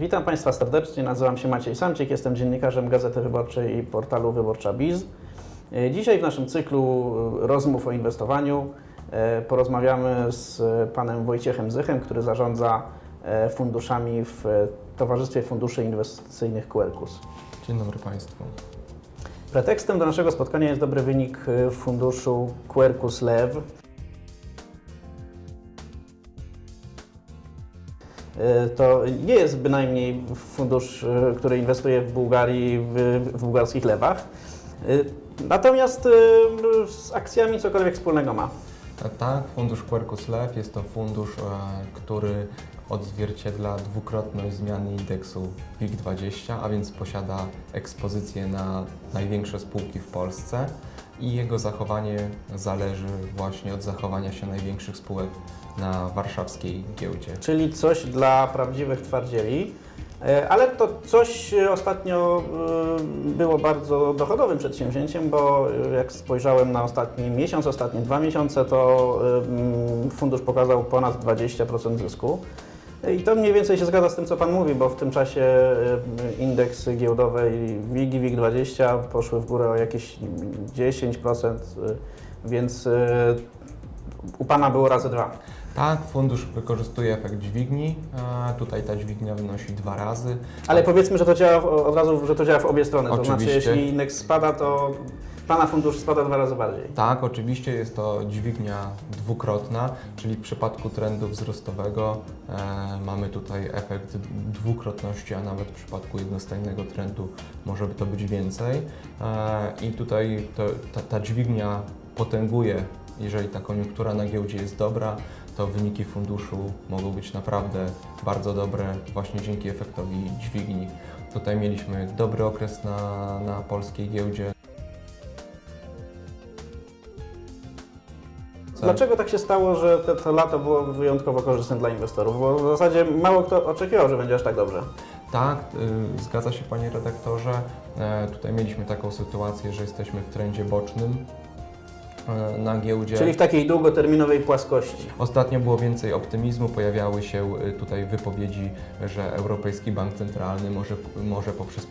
Witam Państwa serdecznie, nazywam się Maciej Samciek, jestem dziennikarzem Gazety Wyborczej i portalu Wyborcza Biz. E, Dzisiaj w naszym cyklu e, rozmów o inwestowaniu e, porozmawiamy z panem Wojciechem Zychem, który zarządza funduszami w Towarzystwie Funduszy Inwestycyjnych Quercus. Dzień dobry Państwu. Pretekstem do naszego spotkania jest dobry wynik funduszu Quercus Lev. To nie jest bynajmniej fundusz, e, który inwestuje w Bułgarii, w, w bułgarskich lewach. E, Natomiast e, z akcjami cokolwiek wspólnego ma. Tak, fundusz Quercus Lev jest to fundusz, e, który odzwierciedla dwukrotność zmiany indeksu WIG20, a więc posiada ekspozycję na największe spółki w Polsce i jego zachowanie zależy właśnie od zachowania się największych spółek na warszawskiej giełdzie. Czyli coś dla prawdziwych twardzieli. E, Ale to coś ostatnio e, było bardzo dochodowym przedsięwzięciem, bo e, jak spojrzałem na ostatni miesiąc, ostatnie dwa miesiące, to fundusz pokazał ponad 20% zysku. I to mniej więcej się zgadza z tym, co Pan mówi, bo w tym czasie e, indeksy giełdowe WIG i WIG20 poszły w górę o jakieś 10%, e, więc e, u Pana było razy dwa. Tak, fundusz wykorzystuje efekt dźwigni. e, Tutaj ta dźwignia wynosi dwa razy. Ale powiedzmy, że to działa od razu, że to działa w obie strony. To znaczy, Oczywiście. jeśli indeks spada, to Pana fundusz spada dwa razy bardziej. Tak, oczywiście jest to dźwignia dwukrotna, czyli w przypadku trendu wzrostowego e, mamy tutaj efekt dwukrotności, a nawet w przypadku jednostajnego trendu może to być więcej. E, I tutaj to, ta, ta dźwignia potęguje, jeżeli ta koniunktura na giełdzie jest dobra, to wyniki funduszu mogą być naprawdę bardzo dobre właśnie dzięki efektowi dźwigni. Tutaj mieliśmy dobry okres na, na polskiej giełdzie. Dlaczego tak się stało, że te, to lato było wyjątkowo korzystne dla inwestorów? Bo w zasadzie mało kto oczekiwał, że będzie aż tak dobrze. Tak, y, zgadza się Panie redaktorze. E, tutaj mieliśmy taką sytuację, że jesteśmy w trendzie bocznym e, na giełdzie. Czyli w takiej długoterminowej płaskości. Ostatnio było więcej optymizmu, pojawiały się y, tutaj wypowiedzi, że Europejski Bank Centralny może, może poprzez,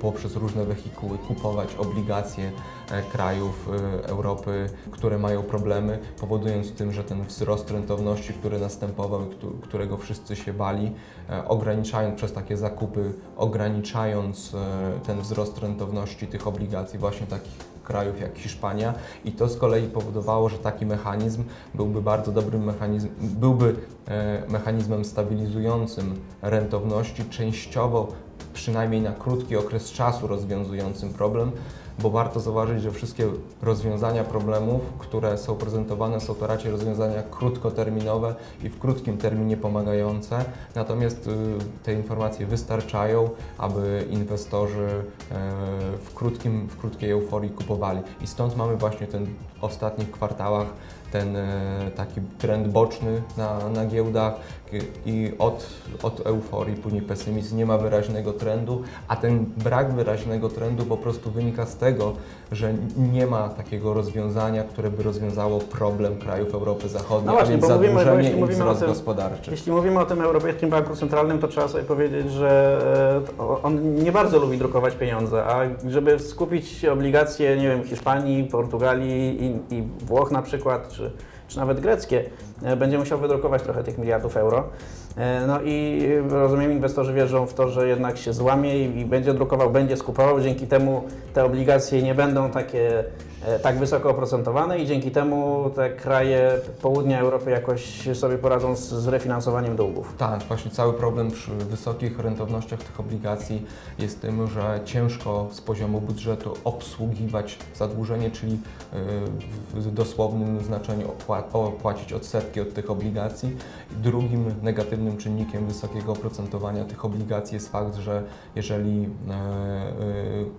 poprzez różne wehikuły kupować obligacje e, krajów y, Europy, które mają problemy, powodując tym, że ten wzrost rentowności, który następował, którego wszyscy się bali, e, ograniczając przez takie zakupy, ograniczając e, ten wzrost rentowności tych obligacji właśnie takich krajów jak Hiszpania. I to z kolei powodowało, że taki mechanizm byłby bardzo dobrym mechanizmem, byłby e, mechanizmem stabilizującym rentowności, częściowo przynajmniej na krótki okres czasu rozwiązującym problem, bo warto zauważyć, że wszystkie rozwiązania problemów, które są prezentowane, są to raczej rozwiązania krótkoterminowe i w krótkim terminie pomagające. Natomiast y, te informacje wystarczają, aby inwestorzy e, w, krótkim, w krótkiej euforii kupowali. I stąd mamy właśnie ten ostatnich kwartałach ten e, taki trend boczny na, na giełdach i od, od euforii, później pesymizm, nie ma wyraźnego trendu, a ten brak wyraźnego trendu po prostu wynika z tego, że nie ma takiego rozwiązania, które by rozwiązało problem krajów Europy Zachodniej, No właśnie, a więc bo mówimy- bo zadłużenie jeśli i mówimy wzrost tym- gospodarczy. Jeśli mówimy o tym Europejskim Banku Centralnym, to trzeba sobie powiedzieć, że e, on nie bardzo lubi drukować pieniądze, a żeby skupić obligacje, nie wiem, Hiszpanii, Portugalii i, i Włoch na przykład, czy, czy nawet greckie, e, będzie musiał wydrukować trochę tych miliardów euro. E, No i rozumiem, inwestorzy wierzą w to, że jednak się złamie i, i będzie drukował, będzie skupował. Dzięki temu te obligacje nie będą takie tak wysoko oprocentowane i dzięki temu te kraje południa Europy jakoś sobie poradzą z, z refinansowaniem długów. Tak, właśnie cały problem przy wysokich rentownościach tych obligacji jest tym, że ciężko z poziomu budżetu obsługiwać zadłużenie, czyli yy, w dosłownym znaczeniu opła- opłacić odsetki od tych obligacji. Drugim negatywnym czynnikiem wysokiego oprocentowania tych obligacji jest fakt, że jeżeli e, e,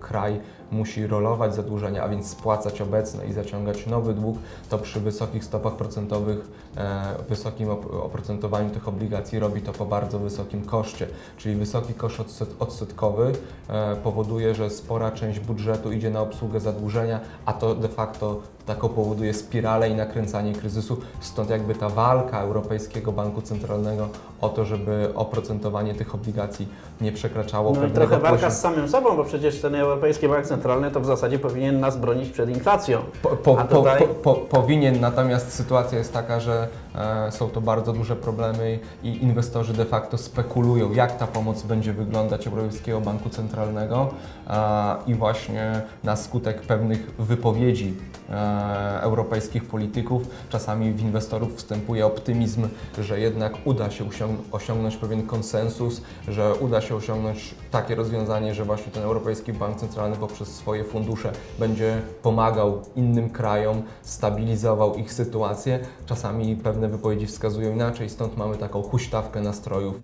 kraj musi rolować zadłużenia, a więc spłacać obecne i zaciągać nowy dług, to przy wysokich stopach procentowych, e, wysokim op- oprocentowaniu tych obligacji robi to po bardzo wysokim koszcie. Czyli wysoki koszt odset, odsetkowy e, powoduje, że spora część budżetu idzie na obsługę zadłużenia, a to de facto taką powoduje spiralę i nakręcanie kryzysu. Stąd jakby ta walka Europejskiego Banku Centralnego o to, żeby oprocentowanie tych obligacji nie przekraczało No i trochę walka z samym sobą, bo przecież ten Europejski Bank Centralny to w zasadzie powinien nas bronić przed inflacją. Po, po, tutaj- po, po, powinien, natomiast sytuacja jest taka, że e, są to bardzo duże problemy i inwestorzy de facto spekulują, jak ta pomoc będzie wyglądać Europejskiego Banku Centralnego a, i właśnie na skutek pewnych wypowiedzi e, europejskich polityków czasami w inwestorów wstępuje optymizm, że jednak uda się osiąg- osiągnąć pewien konsensus, że uda się osiągnąć takie rozwiązanie, że właśnie ten Europejski Bank Centralny poprzez swoje fundusze będzie pomagał innym krajom, stabilizował ich sytuację. Czasami pewne wypowiedzi wskazują inaczej, stąd mamy taką huśtawkę nastrojów.